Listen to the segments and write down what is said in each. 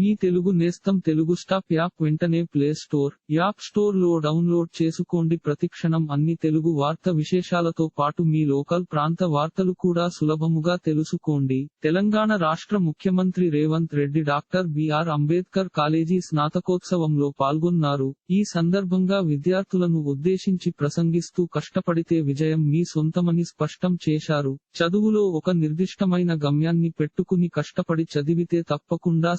మీ తెలుగు నేస్తం Telugu stop app వెంటనే play store app స్టోర్లో డౌన్లోడ్ చేసుకోండి. ప్రతిక్షణం అన్ని తెలుగు వార్త విశేషాలతో పాటు మీ లోకల్ ప్రాంత వార్తలు కూడా సులభముగా తెలుసుకోండి. తెలంగాణ రాష్ట్ర ముఖ్యమంత్రి Revanth Reddy doctor B R Ambedkar college స్నాతకోత్సవంలో పాల్గొన్నారు. ఈ సందర్భంగా విద్యార్థులను ఉద్దేశించి ప్రసంగిస్తూ కష్టపడితే విజయం మీ సొంతమని స్పష్టం చేశారు. చదువులో ఒక నిర్దిష్టమైన గమ్యాన్ని పెట్టుకుని కష్టపడి చదివితే తప్పకుండా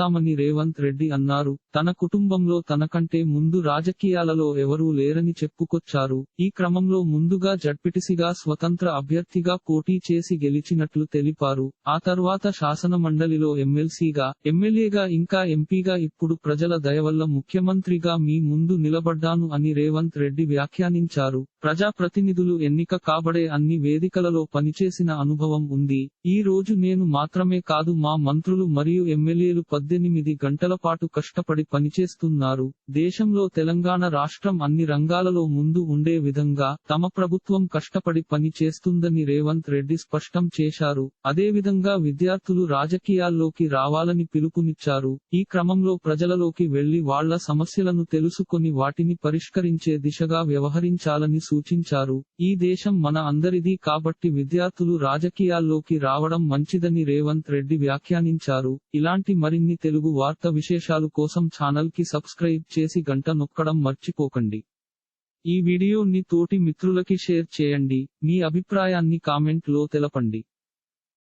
చేస్తామని రేవంత్ రెడ్డి అన్నారు తన కుటుంబంలో తనకంటే ముందు రాజకీయాలలో ఎవరూ లేరని చెప్పుకొచ్చారు. ఈ క్రమంలో ముందుగా జడ్పిటిసిగా స్వతంత్ర అభ్యర్థిగా పోటీ చేసి గెలిచినట్లు తెలిపారు. ఆ తర్వాత శాసన మండలిలో ఎమ్మెల్సీగా ఎమ్మెల్యేగా ఇంకా ఎంపీగా ఇప్పుడు ప్రజల దయవల్ల ముఖ్యమంత్రిగా మీ ముందు నిలబడ్డాను అని రేవంత్ రెడ్డి వ్యాఖ్యానించారు. ప్రజాప్రతినిధులు ఎన్నిక కాబడే అన్ని వేదికలలో పనిచేసిన అనుభవం ఉంది. ఈ రోజు నేను మాత్రమే కాదు మా మంత్రులు మరియు ఎమ్మెల్యేలు పద్దెనిమిది గంటల పాటు కష్టపడి పనిచేస్తున్నారు. దేశంలో తెలంగాణ రాష్ట్రం అన్ని రంగాలలో ముందు ఉండే విధంగా తమ ప్రభుత్వం కష్టపడి పని చేస్తుందని రేవంత్ రెడ్డి స్పష్టం చేశారు. అదేవిధంగా విద్యార్థులు రాజకీయాల్లోకి రావాలని పిలుపునిచ్చారు. ఈ క్రమంలో ప్రజలలోకి వెళ్ళి వాళ్ళ సమస్యలను తెలుసుకొని వాటిని పరిష్కరించే దిశగా వ్యవహరించాలని సూచించారు ఈ దేశం మన అందరిది కాబట్టి విద్యార్థులు రాజకీయాల్లోకి రావడం మంచిదని రేవంత్ రెడ్డి వ్యాఖ్యానించారు. ఇలాంటి మరిన్ని తెలుగు వార్త విశేషాలు కోసం ఛానల్కి సబ్స్క్రైబ్ చేసి గంట నొక్కడం మర్చిపోకండి. ఈ వీడియోని తోటి మిత్రులకి షేర్ చేయండి. మీ అభిప్రాయాన్ని కామెంట్లో తెలపండి.